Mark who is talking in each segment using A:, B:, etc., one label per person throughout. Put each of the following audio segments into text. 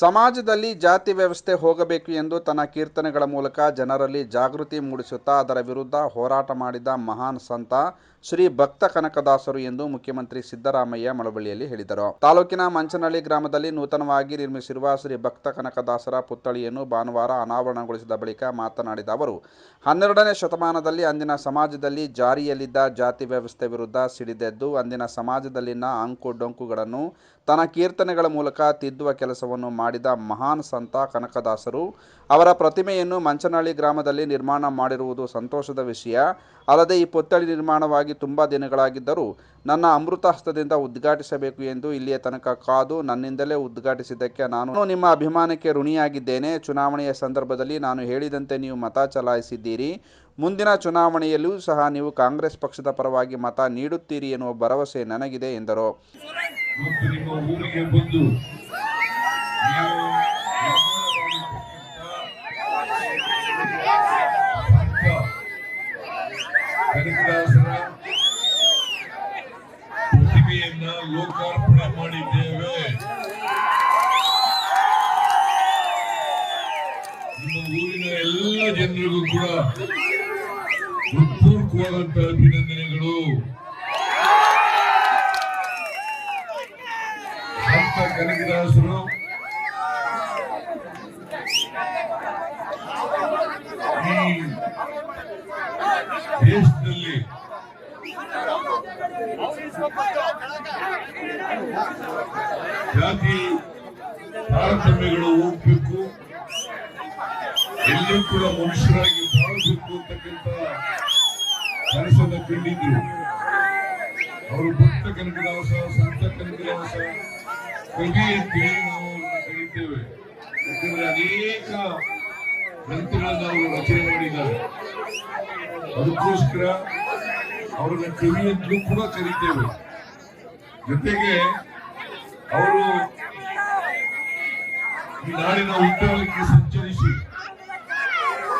A: ಸಮಾಜದಲ್ಲಿ ಜಾತಿ ವ್ಯವಸ್ಥೆ ಹೋಗಬೇಕು ಎಂದು ತನ್ನ ಕೀರ್ತನೆಗಳ ಮೂಲಕ ಜನರಲ್ಲಿ ಜಾಗೃತಿ ಮೂಡಿಸುತ್ತಾ ಅದರ ವಿರುದ್ಧ ಹೋರಾಟ ಮಾಡಿದ ಮಹಾನ್ ಸಂತ ಶ್ರೀ ಭಕ್ತ ಕನಕದಾಸರು ಎಂದು ಮುಖ್ಯಮಂತ್ರಿ ಸಿದ್ದರಾಮಯ್ಯ ಮಳವಳ್ಳಿಯಲ್ಲಿ ಹೇಳಿದರು. ತಾಲೂಕಿನ ಮಂಚನಹಳ್ಳಿ ಗ್ರಾಮದಲ್ಲಿ ನೂತನವಾಗಿ ನಿರ್ಮಿಸಿರುವ ಶ್ರೀ ಭಕ್ತ ಕನಕದಾಸರ ಪುತ್ಥಳಿಯನ್ನು ಭಾನುವಾರ ಅನಾವರಣಗೊಳಿಸಿದ ಬಳಿಕ ಮಾತನಾಡಿದ ಅವರು, ಹನ್ನೆರಡನೇ ಶತಮಾನದಲ್ಲಿ ಅಂದಿನ ಸಮಾಜದಲ್ಲಿ ಜಾರಿಯಲ್ಲಿದ್ದ ಜಾತಿ ವ್ಯವಸ್ಥೆ ವಿರುದ್ಧ ಸಿಡಿದೆದ್ದು, ಅಂದಿನ ಸಮಾಜದಲ್ಲಿನ ಅಂಕು ಡೊಂಕುಗಳನ್ನು ತನ್ನ ಕೀರ್ತನೆಗಳ ಮೂಲಕ ತಿದ್ದುವ ಕೆಲಸವನ್ನು ಮಾಡಿದ ಮಹಾನ್ ಸಂತ ಕನಕದಾಸರು ಅವರ ಪ್ರತಿಮೆಯನ್ನು ಮಂಚನಹಳ್ಳಿ ಗ್ರಾಮದಲ್ಲಿ ನಿರ್ಮಾಣ ಮಾಡಿರುವುದು ಸಂತೋಷದ ವಿಷಯ. ಅಲ್ಲದೆ ಈ ಪುತ್ಥಳಿ ನಿರ್ಮಾಣವಾಗಿ ತುಂಬ ದಿನಗಳಾಗಿದ್ದರೂ ನನ್ನ ಅಮೃತ ಹಸ್ತದಿಂದ ಉದ್ಘಾಟಿಸಬೇಕು ಎಂದು ಇಲ್ಲಿಯ ತನಕ ಕಾದು ನನ್ನಿಂದಲೇ ಉದ್ಘಾಟಿಸಿದ್ದಕ್ಕೆ ನಾನು ನಿಮ್ಮ ಅಭಿಮಾನಕ್ಕೆ ಋಣಿಯಾಗಿದ್ದೇನೆ. ಚುನಾವಣೆಯ ಸಂದರ್ಭದಲ್ಲಿ ನಾನು ಹೇಳಿದಂತೆ ನೀವು ಮತ ಚಲಾಯಿಸಿದ್ದೀರಿ. ಮುಂದಿನ ಚುನಾವಣೆಯಲ್ಲೂ ಸಹ ನೀವು ಕಾಂಗ್ರೆಸ್ ಪಕ್ಷದ ಪರವಾಗಿ ಮತ ನೀಡುತ್ತೀರಿ ಎನ್ನುವ ಭರವಸೆ ನನಗಿದೆ ಎಂದರು.
B: ಲೋಕಾರ್ಪಣೆ ಮಾಡಿದ್ದೇವೆ. ನಿಮ್ಮ ಊರಿನ ಎಲ್ಲ ಜನರಿಗೂ ಕೂಡ ಹೃತ್ಪೂರ್ವಕವಾದಂತಹ ಅಭಿನಂದನೆಗಳು. ಸಂತ ಕನಕದಾಸರು. ಈ ದೇಶದಲ್ಲಿ ಜಾತಿ, ತಾರತಮ್ಯಗಳು ಹೋಗ್ಬೇಕು ಎಲ್ಲರೂ ಕೂಡ ಮನುಷ್ಯರಾಗಿ ಬಾಳಬೇಕು ಅಂತಕ್ಕಂಥ ಕೆಲಸದ ಕಂಡಿದ್ರು ಅವರು ಭಕ್ತ ಕನಕದಾಸ, ಸಂತ ಕನಕದಾಸ, ಕವಿ ಅಂತೇಳಿ ನಾವು ಕರೀತೇವೆ. ಯಾಕಂದ್ರೆ ಅನೇಕ ಗ್ರಂಥಗಳನ್ನು ಅವರು ರಚನೆ ಮಾಡಿದ್ದಾರೆ. ಅದಕ್ಕೋಸ್ಕರ ಅವ್ರನ್ನ ಕವಿ ಅಂತಲೂ ಕೂಡ ಕರೀತೇವೆ. ಜೊತೆಗೆ ಅವರು ಈ ನಾಡಿನ ಉದ್ಯೋಗಕ್ಕೆ ಸಂಚರಿಸಿ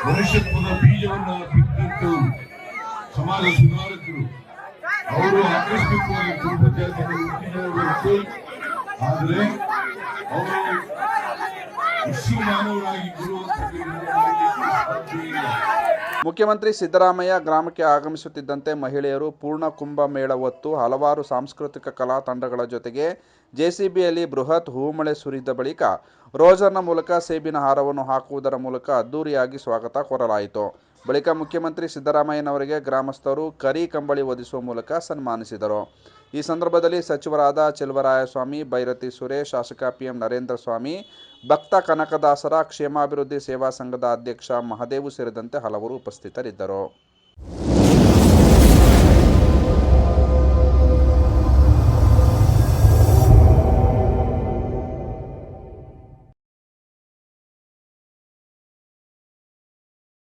B: ಮನುಷ್ಯತ್ವದ ಬೀಜವನ್ನು ಬಿತ್ತಿದ್ದವರು ಸಮಾಜ ಸುಧಾರಕರು. ಅವರು ಆಕಸ್ಮಿಕವಾಗಿ ಕುಟುಂಬ ಹುಟ್ಟಿದವರಂತೆ ಆದರೆ ಅವರು ವಿಶ್ವ ಮಾನವರಾಗಿ ಗುರುವಂತ
A: ಮುಖ್ಯಮಂತ್ರಿ ಸಿದ್ದರಾಮಯ್ಯ ಗ್ರಾಮಕ್ಕೆ ಆಗಮಿಸುತ್ತಿದ್ದಂತೆ ಮಹಿಳೆಯರು ಪೂರ್ಣ ಕುಂಭ ಮೇಳ ಹೊತ್ತು ಹಲವಾರು ಸಾಂಸ್ಕೃತಿಕ ಕಲಾ ತಂಡಗಳ ಜೊತೆಗೆ ಜೆಸಿಬಿಯಲ್ಲಿ ಬೃಹತ್ ಹೂಮಳೆ ಸುರಿದ ಬಳಿಕ ರೋಜರ್ನ ಮೂಲಕ ಸೇಬಿನ ಹಾರವನ್ನು ಹಾಕುವುದರ ಮೂಲಕ ಅದ್ಧೂರಿಯಾಗಿ ಸ್ವಾಗತ ಕೋರಲಾಯಿತು. ಬಳಿಕ ಮುಖ್ಯಮಂತ್ರಿ ಸಿದ್ದರಾಮಯ್ಯನವರಿಗೆ ಗ್ರಾಮಸ್ಥರು ಕರಿ ಕಂಬಳಿ ಒದಿಸುವ ಮೂಲಕ ಸನ್ಮಾನಿಸಿದರು. ಈ ಸಂದರ್ಭದಲ್ಲಿ ಸಚಿವರಾದ ಚೆಲುವರಾಯಸ್ವಾಮಿ ಭೈರತಿ ಸುರೇಶ್, ಶಾಸಕ ಪಿಎಂ ನರೇಂದ್ರ ಸ್ವಾಮಿ, ಭಕ್ತ ಕನಕದಾಸರ, ಕ್ಷೇಮಾಭಿವೃದ್ಧಿ ಸೇವಾ ಸಂಘದ ಅಧ್ಯಕ್ಷ ಮಹದೇವು ಸೇರಿದಂತೆ ಹಲವರು ಉಪಸ್ಥಿತರಿದ್ದರು.